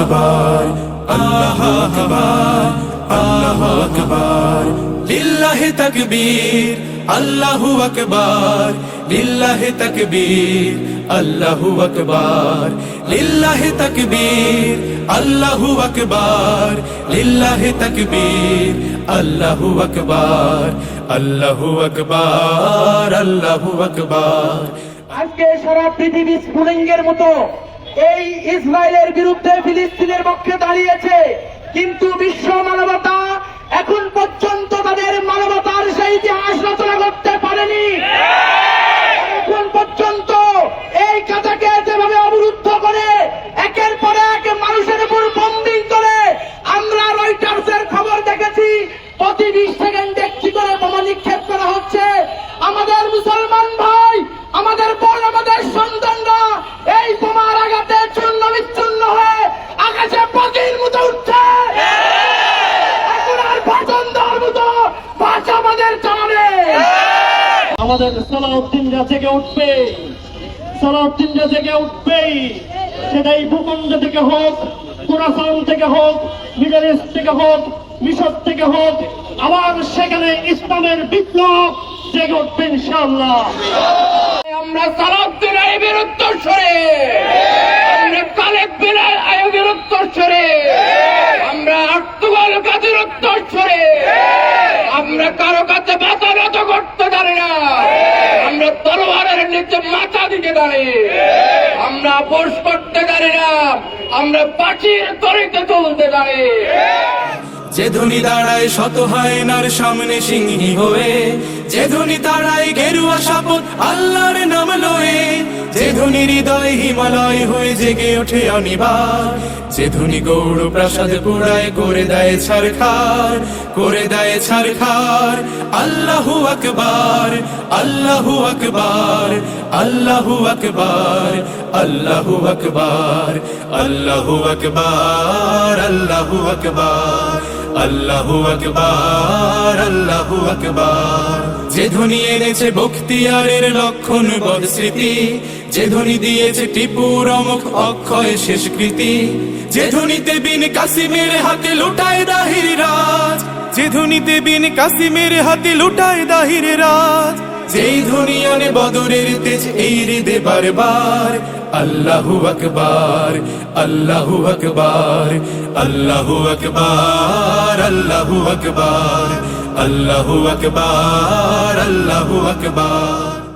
আকবার, আল্লাহ আকবার আল্লাহ আকবার। লিল্লাহে তাকবীর, আল্লাহু আকবার। লিল্লাহে তাকবীর, আল্লাহু আকবার। লিল্লাহে তাকবীর, আল্লাহু আকবার। লিল্লাহে তাকবীর, আল্লাহু আকবার। আল্লাহু আকবার আল্লাহু আকবার। আজকে সারা পৃথিবী স্ফুলিঙ্গের মতো। এই ইসরায়েলের বিরুদ্ধে ফিলিস্তিনের পক্ষে দাঁড়িয়েছে। কিন্তু বিশ্ব মানবতা এখন পর্যন্ত তাদের মানবতার সেই ইতিহাস রচনা করতে পারেনি। এখন পর্যন্ত এই কাজাকে যেভাবে অবরুদ্ধ করে, একের পর এক মানুষের উপর বম্বিং করে আমরা রয়টার্সের খবর দেখেছি। প্রতি বিশ সেকেন্ডে আমাদের সন্তানরা এই বোমার আঘাতে চূর্ণ বিচ্ছুন্ন হয়ে আকাশে পাখির মতো উঠছে। আমাদের সালাউদ্দিনরা জেগে উঠবে। সালাউদ্দিনরা জেগে উঠবেই সেটাই ভূখণ্ড থেকে হোক থেকে হোক, মিডল থেকে হোক, মিশর থেকে হোক, আবার সেখানে ইসলামের বিপ্লব জেগে উঠবে ইনশাআল্লাহ। আমরা সালাউদ্দিন আইবের উত্তরস্বরে। আমরা কালেব বিন আইবের উত্তরস্বরে। আমরা আর্তুগাল কাজের উত্তরস্বরে। আমরা কারও কাছে মাথা নত করতে জানি না। আমরা তলোয়ারের নিচে মাথা দিতে জানি। আমরা বোস করতে জানি না। আমরা পাখির তরিতে চলতে জানি। যে ধনী দাঁড়ায় শত হায়নার সামনে সিংহী হয়ে, যে সাপত আল্লাহর নাম লয়ে, যে ধনী হৃদয় হিমালয় হয়ে জেগে ওঠে অনিবার। যে ধনী গৌড় প্রাসাদ পুরায় করে দেয় ছারখার, করে দেয় ছারখার। আল্লাহু আকবার আল্লাহু আকবার আল্লাহু আকবার আল্লাহু আকবার আল্লাহু আকবার আল্লাহু আকবার। আল্লাহু আকবার আল্লাহু আকবার। যে ধ্বনি এনেছে বখতিয়ারের লক্ষণ বদ স্মৃতি যে ধ্বনি দিয়েছে টিপুর অমুখ অক্ষয় শেষকৃতি যে ধ্বনিতে বিন কাসিমের হাতে লুটায় দাহির রাজ, যে ধ্বনিতে বিন কাসিমের হাতে লুটায় দাহির রাজ যেই ধ্বনি আনে বদরের তেজ, এই হৃদে বারবার। আল্লাহু আকবার আল্লাহু আকবার আল্লাহু আকবার আল্লাহু আকবার আল্লাহু আকবার আল্লাহু আকবার।